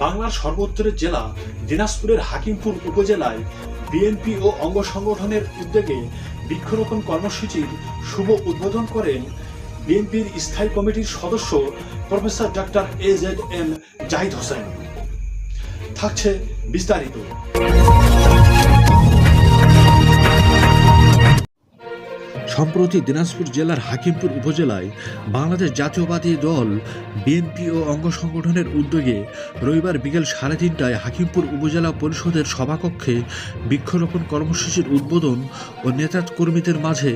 বাংলার সর্বোত্তরের জেলা দিনাজপুরের হাকিমপুর উপজেলায় বিএনপি ও অঙ্গ সংগঠনের উদ্যোগে বৃক্ষরোপণ কর্মসূচির শুভ উদ্বোধন করেন বিএনপির স্থায়ী কমিটির সদস্য professor doctor A Z M Zahid Hossain. থাকছে বিস্তারিত। সম্প্রতি দিনাজপুর জেলার হাকিমপুর উপজেলায় বাংলাদেশ জাতীয়বাদী দল, বিএনপি ও অঙ্গ সংগঠনের উদ্যোগে রবিবার বিকেল সাড়ে তিনটায় হাকিমপুর উপজেলা পরিষদের সভাকক্ষে বৃক্ষরোপণ কর্মসূচির উদ্বোধন ও নেতা কর্মীদের মাঝে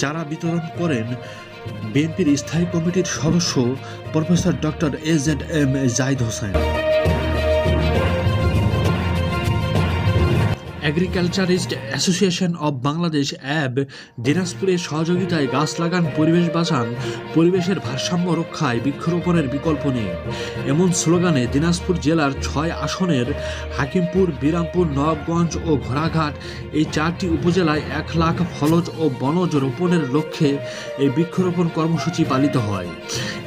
চারা বিতরণ করেন বিএনপির স্থায়ী কমিটির সদস্য professor doctor A Z M Zahid Hossain. Agriculturist association of Bangladesh অ্যাব দিনাজপুরের সহযোগিতায় গাছ লাগান পরিবেশ বাঁচান পরিবেশের ভারসাম্য রক্ষায় বৃক্ষরোপণের বিকল্প নেই এমন স্লোগানে দিনাজপুর জেলার ছয় আসনের হাকিমপুর বিরামপুর নবাবগঞ্জ ও ঘোড়াঘাট এই চারটি উপজেলায় এক লাখ ফলজ ও বনজ রোপণের লক্ষ্যে এই বৃক্ষরোপণ কর্মসূচি পালিত হয়।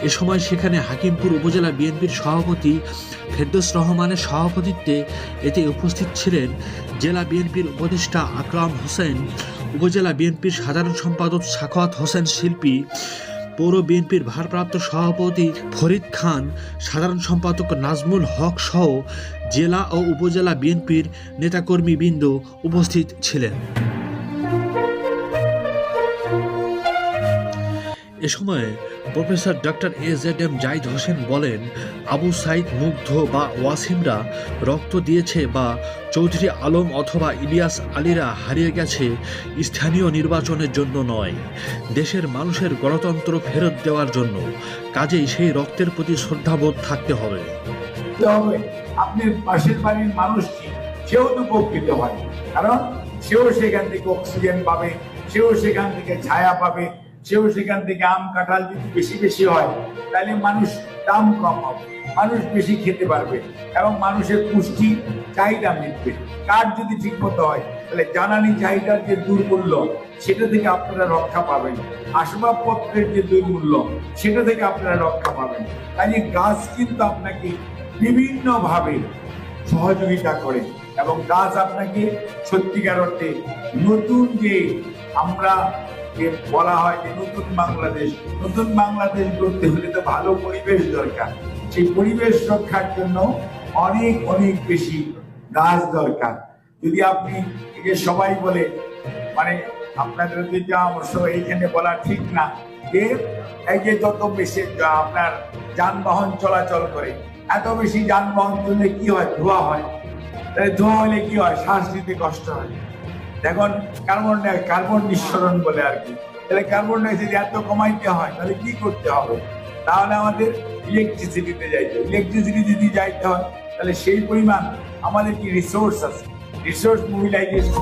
এ সময় সেখানে হাকিমপুর উপজেলা বিএনপির সভাপতি ফেরদৌস রহমানের সভাপতিত্বে এতে উপস্থিত ছিলেন জেলা বিএনপির উপদেষ্টা আকরাম হোসেন, উপজেলা বিএনপির সাধারণ সম্পাদক সাখাত হোসেন শিল্পী, পৌর বিএনপির ভারপ্রাপ্ত সভাপতি ফরিদ খান, সাধারণ সম্পাদক নাজমুল হক সহ জেলা ও উপজেলা বিএনপির নেতাকর্মীবৃন্দ উপস্থিত ছিলেন। এ সময় professor doctor A Z M Zahid Hossain বলেন, আবু সাইদ মুগ্ধ বা ওয়াসিমরা রক্ত দিয়েছে বা চৌধুরী আলম অথবা ইলিয়াস আলীরা হারিয়ে গেছে স্থানীয় নির্বাচনের জন্য নয়। দেশের মানুষের গণতন্ত্র ফেরত দেওয়ার জন্য কাজেই সেই রক্তের প্রতি শ্রদ্ধাবোধ থাকতে হবে। আপনার পাশের বাড়ির সেও তো উপকৃত হয়। কারণ সেও সেখান থেকে অক্সিজেন পাবে, সেও সেখান থেকে ছায়া পাবে। সেও সেখান থেকে আম, কাঁঠাল যদি বেশি বেশি হয়, তাহলে মানুষ দাম কম হবে, মানুষ বেশি খেতে পারবে এবং মানুষের পুষ্টি চাহিদা মিটবে। কাঠ যদি ঠিক মতো হয়, তাহলে জ্বালানি চাহিদার যে দুর্মূল্য, সেটা থেকে আপনারা রক্ষা পাবেন। আসবাবপত্রের যে দুর্মূল্য, সেটা থেকে আপনারা রক্ষা পাবেন। কাজে গাছ কিন্তু আপনাকে বিভিন্নভাবে সহযোগিতা করে এবং গাছ আপনাকে সত্যিকার অর্থে নতুন যে আমরা বলা হয় যে নতুন বাংলাদেশ নতুন বাংলাদেশ গড়তে হলে তো ভালো পরিবেশ দরকার। সেই পরিবেশ রক্ষার জন্য অনেক অনেক বেশি গাছ দরকার। যদি আপনি যে সবাই বলে মানে আপনাদের দুইটা অবশ্য এইখানে বলা ঠিক না, যে এই যে যত বেশি যা- আপনার যানবাহন চলাচল করে, এত বেশি যানবাহন চললে কি হয়? ধোঁয়া হয়। ধোঁয়া হলে কি হয়? শ্বাস নিতে কষ্ট হয়। এখন কার্বন কার্বন নিঃসরণ বলে আর কি। তাহলে কার্বন ডাইঅক্সাইড এত কমাইতে হয়, তাহলে কি করতে হবে? তাহলে আমাদের ইলেকট্রিসিটিতে যাইতে ইলেকট্রিসিটি যদি যাইতে হয়, তাহলে সেই পরিমাণ আমাদের কি রিসোর্স আছে? Resource mobilisation